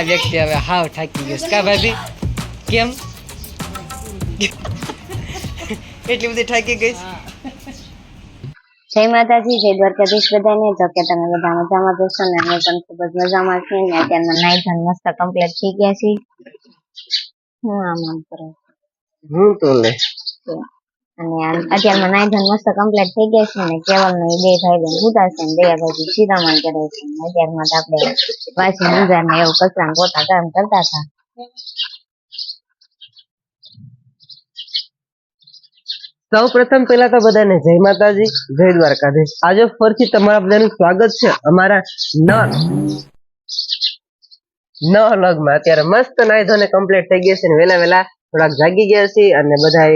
આ વ્યક્તિ હવે હાવ થાકી ગયો કા ભાભી? કેમ? એટલી બધી થાકી ગઈ જય માતાજી જય દ્વારકાધીશ બધાને. જો કે તમે બધા મજામાં જશો ને અમે પણ ખૂબ જ મજામાં છીએ ને. અત્યારના નાઈ ધન મસ્ત કમ્પ્લીટ થઈ ગયા છીએ. હું આમ આમ કરો. હું તો લે. અને અત્યારમાં નાઈ ધન મસ્ત કમ્પ્લીટ થઈ ગયા છે ને કેવલ ને બે ભાઈ બહેન ઉતા છે ને દયા ભાઈ સીધામણ કરે છે. અત્યારમાં તો આપણે વાસી ગુજાર ને એવું કચરા ગોટા કામ કરતા હતા. સૌ પ્રથમ પહેલા તો બધાને જય માતાજી, જય દ્વારકાધીશ. આજે ફરીથી તમારા બધાનું સ્વાગત છે અમારા ન ન લગમાં અત્યારે મસ્ત નાઈ ધોને કમ્પ્લીટ થઈ ગયા છે ને વેલા વેલા થોડાક જાગી ગયા છે અને બધા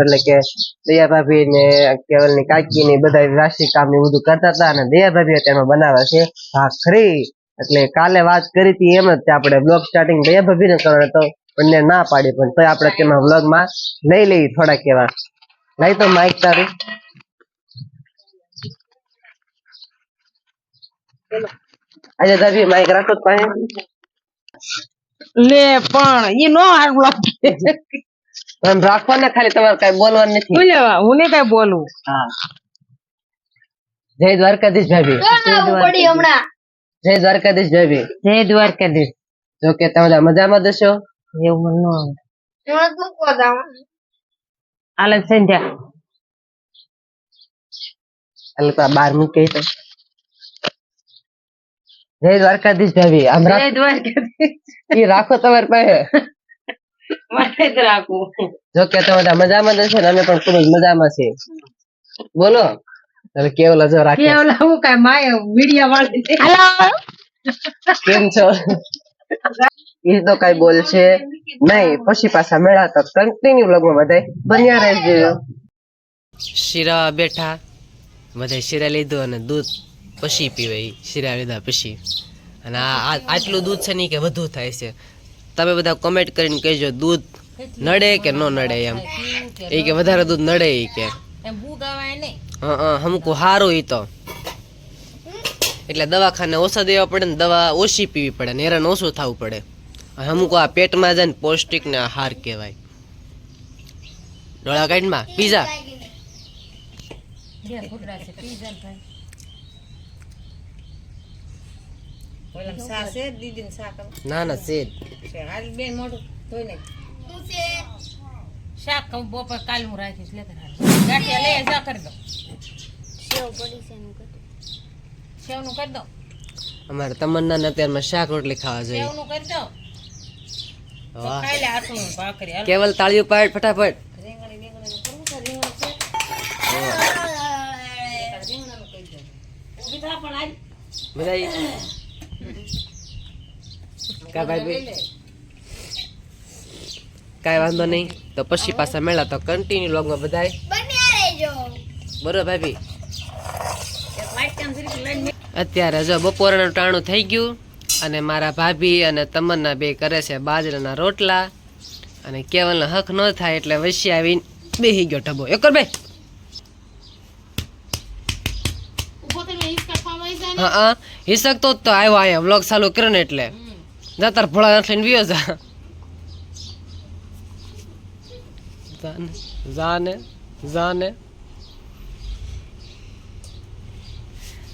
એટલે કે દયા ભાભી ને કેવલની કાકી ને બધા રાશિ કામ ને બધું કરતા હતા અને દયા ભાભી અત્યારમાં બનાવે છે ભાખરી. એટલે કાલે વાત કરી હતી એમ જ આપણે બ્લોગ સ્ટાર્ટિંગ દયા ભાભી ને કરવાનો તો બંને ના પાડી પણ તો આપણે તેમાં બ્લોગમાં લઈ લઈએ થોડાક એવા. લઈ તો માઇક તારી. આજે ભાભી માઇક રાખો પાસે લે પણ ઈ નો હારું લાગે. આમ રાખો ને ખાલી તમારે કઈ બોલવાનું નથી. બોલે હું ને કઈ બોલું. હા. જય દ્વારકાધીશ ભાભી. જય દ્વારકાધીશ ભાભી. જય દ્વારકાધીશ. જો કે તમે મજામાં દશો એવું મને નો આલે સંધ્યા. એટલે તો બાર મૂકી તો જય દ્વારકાધીશ ભાભી. આમ જય દ્વારકાધીશ. ઈ રાખો તમારી પાસે. જ રાખું. જો કે તમે બધા મજામાં જશે ને અમે પણ ખૂબ જ મજામાં છીએ. બોલો. તમે કેવલ હજો રાખે. કેવલા હું કઈ માય મીડિયા વાળી છે. કેમ છો? એ તો કઈ બોલ છે નહીં. પછી પાછા મેળા તો કન્ટિન્યુ લગમાં બધાય. બન્યા રહેજો. શીરા બેઠા. બધા શીરા લીધું અને દૂધ પછી પીવે. શીરા લીધા પછી. અને આ આટલું દૂધ છે નહીં કે વધુ થાય છે. તમે બધા કોમેન્ટ કરીને કહેજો દૂધ નડે કે ન નડે એમ? એ કે વધારે દૂધ નડે એ કે. હમકું હારું સારું ઈ તો. એટલે દવાખાને ઓછા દેવા પડે ને દવા ઓછી પીવી પડે ને હેરાન ઓછું થવું પડે. અમુક આ પેટમાં જાય ને પૌષ્ટિક ને આહાર કહેવાય. ડોળા કાઢમાં પીઝા બે ફૂટડા છે પી જાય ભાઈ ઓલા સા છે દીદી સા કરો ના ના છે હાલ બેન મોઢું ધોઈ નાખ. શાક કહું બપોર કાલ હું રાખીશ લે હાલ ગાંઠિયા લઈ જા કરી દો સેવનું કરી દો અમારે તમન્ના ને અત્યારમાં શાક રોટલી ખાવા જોઈએ. સેવનું કરી દો ખાઈ લે આટલું ભાખરી કેવલ તાળીઓ પાડ ફટાફટ. રીંગણી રીંગણીનું કરવું છે રીંગણ છે. બધા કા ભાઈ કાંઈ વાંધો નહીં. તો પછી પાછા મેળા તો કન્ટિન્યુ લોગમાં બધાય. બરોબર ભાભી? અત્યારે જો બપોરનું ટાણું થઈ ગયું અને મારા ભાભી અને તમન્ના બે કરે છે બાજરાના રોટલા અને કેવલનો હક ન થાય એટલે વસી આવીને બેહી ગયો ઢબો. એકર ભાઈ. હા હા. હિસક તો જ તો આવ્યો અહીંયા. વ્લોગ ચાલુ કર્યો ને એટલે. જતાર ભોળા થઈને વિયો જા જાને જાને જાને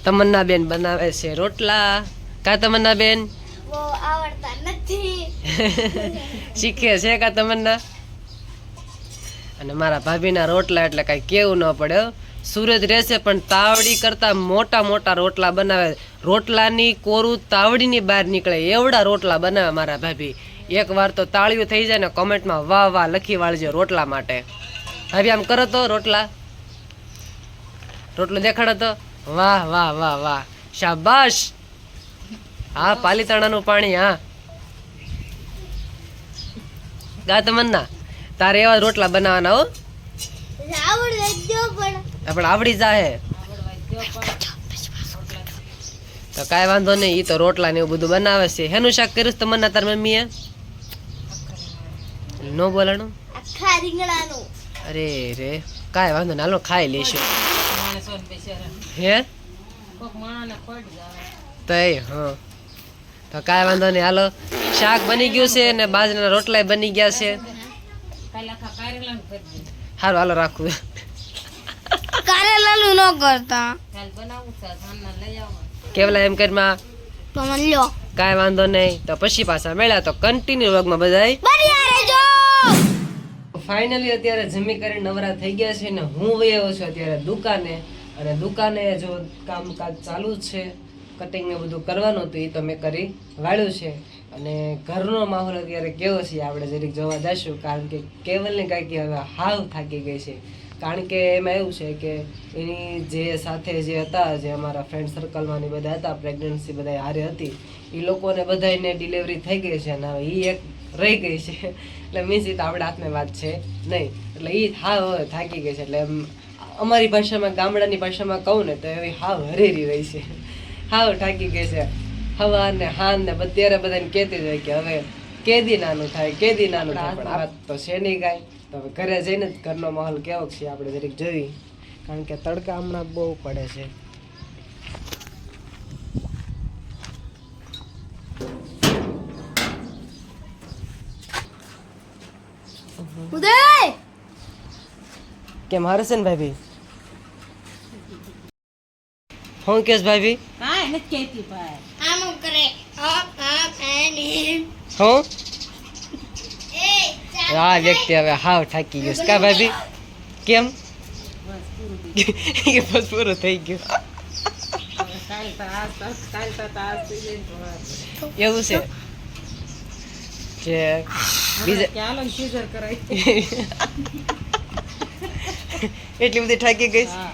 તમન્ના બેન બનાવે છે રોટલા કા તમન્ના બેન શીખે છે કા તમન્ના અને મારા ભાભીના રોટલા એટલે કઈ કેવું ન પડે. સૂરજ રહેશે, પણ તાવડી કરતા મોટા મોટા રોટલા બનાવે. રોટલાની કોરું તાવડીની બહાર નીકળે. એવડા રોટલા બનાવે મારા ભાભી. એક વાર તો તાળીઓ થઈ જાય ને કોમેન્ટમાં વાહ વાહ લખી વાળજો રોટલા માટે. ભાભી, આમ કરો તો રોટલા. રોટલો દેખાડો તો. વાહ વાહ વાહ વાહ. શાબાશ. હા, પાલીતાણાનું પાણી, હા. ગા તમન્ના. તારે એવા રોટલા બનાવવાના હો. આપણે આવડી જાહે. તો કાંઈ વાંધો નહીં, ઈ તો રોટલા ને એવું બધું બનાવે છે. હેનું શાક કર્યું છે તમન્ના તાર મમ્મીએ? નો બોલાણું? અરે રે, કાંઈ વાંધો નહીં, હાલો ખાઈ ને બેચારા હે? કોક માણસને તો હા. તો કાંઈ વાંધો નહીં, હાલો. શાક બની ગયું છે અને બાજરાના રોટલા બની ગયા છે. સારું હાલો રાખું. કારેલાનું ન કરતા. કેવલા એમ કરીમાં તો મન લ્યો. કાંઈ વાંધો નહીં. તો પછી પાછા મેળા તો કન્ટિન્યુ વર્ગમાં બધાય. બરિયા રહેજો. ફાઇનલી અત્યારે જમી કરીને નવરા થઈ ગયા છે ને હું વયો છું અત્યારે દુકાને. અને દુકાને જો કામકાજ ચાલુ જ છે. કટિંગ ને બધું કરવાનું હતું એ તો મેં કરી વાળ્યું છે. અને ઘરનો માહોલ અત્યારે કેવો છે આપણે જરીક જોવા જઈશું કારણ કે કેવલને કાંઈક હવે હાવ થાકી ગઈ છે. કારણ કે એમાં એવું છે કે એની જે સાથે જે હતા, જે અમારા ફ્રેન્ડ સર્કલમાં બધા હતા પ્રેગ્નન્સી બધા હારે હતી, એ લોકોને બધાને ડિલિવરી થઈ ગઈ છે અને હવે એ એક રહી ગઈ છે. એટલે મીન્સ એ તો આપણા હાથની વાત છે નહીં. એટલે એ હવે થાકી ગઈ છે. એટલે એમ અમારી ભાષામાં, ગામડાની ભાષામાં કહું ને તો એવી હાવ હરેરી રહી છે. હાવ થાકી ગઈ છે. હવા ને હાન ને બધારે બધાને કહેતી જાય કે હવે કેદી નાનું થાય, કેદી નાનું થાય. પણ આ તો છે નહીં કાંઈ. તો હવે ઘરે જઈને જ ઘરનો માહોલ કેવો છે આપણે જરીક જોઈ કારણ કે તડકા હમણાં બહુ પડે છે. કેમ હારે છે ને ભાભી? હું કેસ ભાઈ હા નથી કેતી ભાઈ આમ કરે હા હા એન્ડ હું? આ વ્યક્તિ હવે હાવ થાકી ગયો કા ભાભી? કેમ? બસ પૂરું થઈ ગયું. એવું છે? કે બીજા કે હાલો ને સીઝર કરાય. એટલી બધી થાકી ગઈ છે? હા.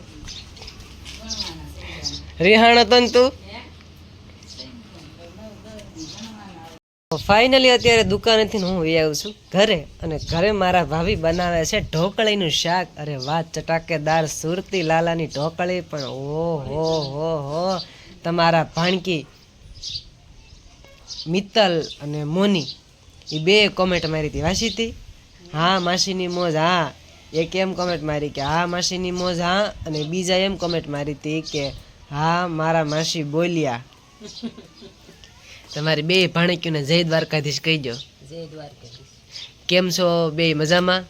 રિહાણ હતો તું? ફાઇનલી અત્યારે દુકાનેથી હું વી આવું છું, ઘરે. અને ઘરે મારા ભાભી બનાવે છે ઢોકળીનું શાક. અરે વાત ચટાકેદાર સુરતી લાલાની ઢોકળી પણ ઓ હો હો હો. તમારા ભાણકી, મિત્તલ અને મોની એ બે કોમેન્ટ મારી હતી વાંચી હતી? હા, માસીની મોજ, હા. એક એમ કોમેન્ટ મારી કે, હા, માસીની મોજ, હા. અને બીજા એમ કોમેન્ટ મારી હતી કે હા મારા માસી બોલ્યા. તમારી બે ભાણકીઓને જય દ્વારકાધીશ કહી દો. જય દ્વારકાધીશ. કેમ છો બે મજામાં?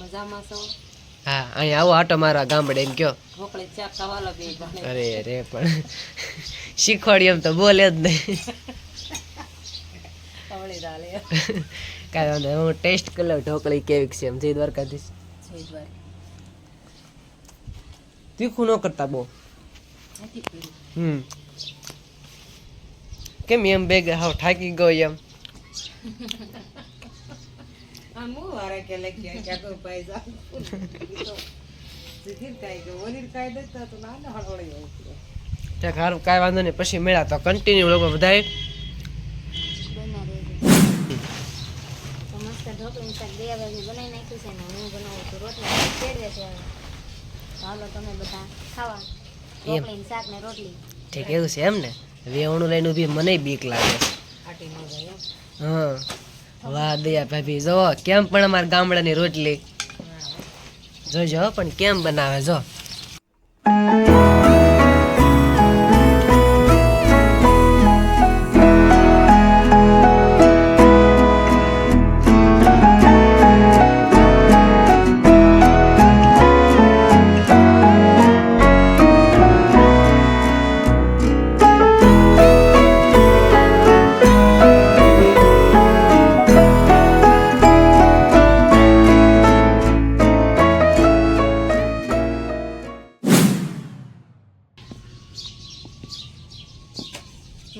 મજામાં છો? હા અહીંયા આવો આટો મારવા ગામડે એમ કયો. અરે અરે પણ શીખવાડી એમ તો બોલે જ નહીં. કાંઈ વાંધો હું ટેસ્ટ કરી લઉં ઢોકળી કેવી છે એમ. જય દ્વારકાધીશ. જય દ્વારકા તીખું ન કરતા બહુ. હમ. કેમ એમ બેગ હાવ થાકી ગયો એમ? આમ વારે કે લખ્યા કે આગળ પાઈ જા સીધી કાઈ કે ઓલી તો ના ના હળવળી આવતી ત્યાં સારું કાંઈ વાંધો નહીં પછી મળ્યા તો કન્ટિન્યુ લોકો બધાય મસ્ત શાક બે બાજુ બનાવી નાખ્યું છે ને હું બનાવું છું રોટલા. તેડવે છે હાલો તમે બધા ખાવા. રોટલી ઠીક એવું છે એમ ને? વેવણું લઈને ઊભી મને બીક લાગે. એમ. હા. વાહ દયા ભાભી. જો કેમ પણ અમારા ગામડાની રોટલી? જોજો પણ કેમ બનાવે જો.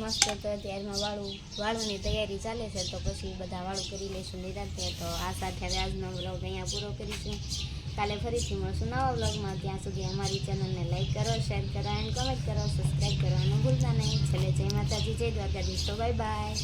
મસ્ત તો અત્યારમાં વાળું વાળુંની તૈયારી ચાલે છે, તો પછી બધા વાળું કરી લઈશું નિરાંતે. તો આ સાથે હવે આજનો વ્લોગ અહીંયા પૂરો કરીશું. કાલે ફરીથી મળશું નવા વ્લોગમાં ત્યાં સુધી અમારી ચેનલને લાઈક કરો શેર કરો એન્ડ કમેન્ટ કરો સબસ્ક્રાઈબ કરવાનું ભૂલતા નહીં. છેલ્લે જય માતાજી, જય દ્વારકાધીશ. તો બાય બાય